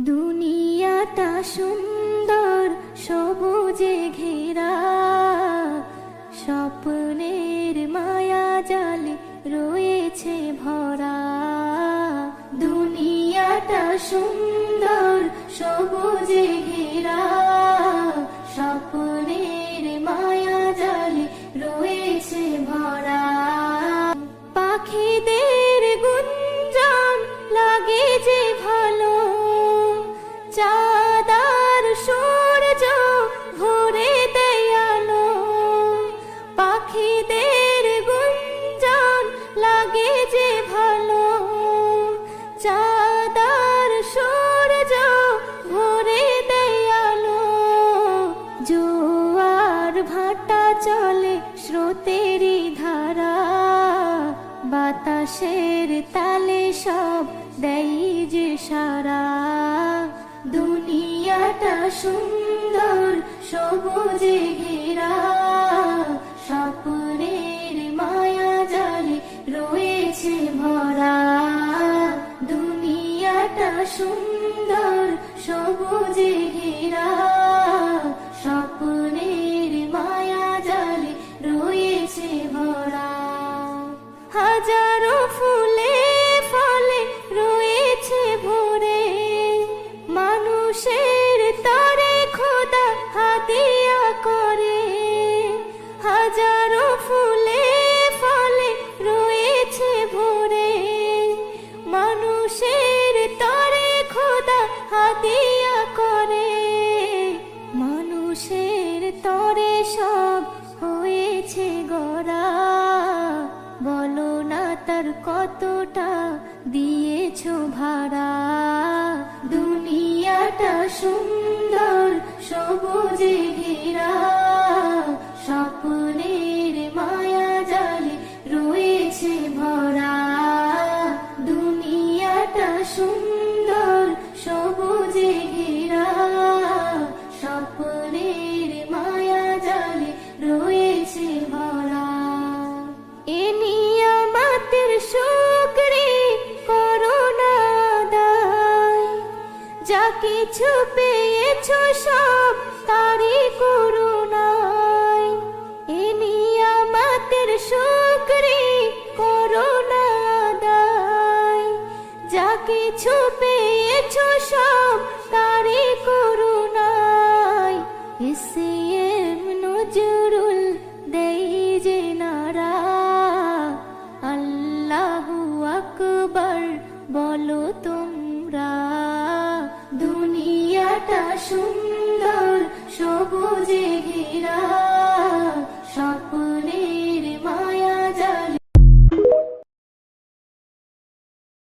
দুনিয়াটা সুন্দর সবুজে ঘেরা। স্বপ্নের মায়া জালে রয়েছে ভরা। দুনিয়াটা সুন্দর সবুজে ঘেরা। স্রোতেরই ধারা, বাতাসের তালে সব দেই যে সারা। দুনিয়াটা সুন্দর, সবুজে ঘেরা, স্বপ্নের মায়া জালে রয়েছে ভরা। দুনিয়াটা সুন্দর, সবুজে ঘেরা হাজারো ফুলে ফলে রয়েছে ভরে। মানুষের তরে খোদা হাতিয়া করে। হাজারো ফুলে ফলে রয়েছে ভরে। মানুষের তরে খোদা হাতিয়া করে। মানুষের তরে সব হয়েছে গড়া। তার কতটা দিয়েছ ভাড়া? দুনিয়াটা সুন্দর, সবুজে ঘেরা। স্বপ্নের মায়া জালে রয়েছে ভরা। দুনিয়াটা সুন্দর, সবুজে ঘেরা। স্বপ্নের মায়া জালে রয়েছে যা কিছু পেয়েছ সব তারি করুণায়। এ নিয়ামতের শুকরি করোনা দায় যা কিছু পেয়েছ সব তারি করুণায়। ইসিএম দুনিয়াটা সুন্দর সবুজে ঘেরা।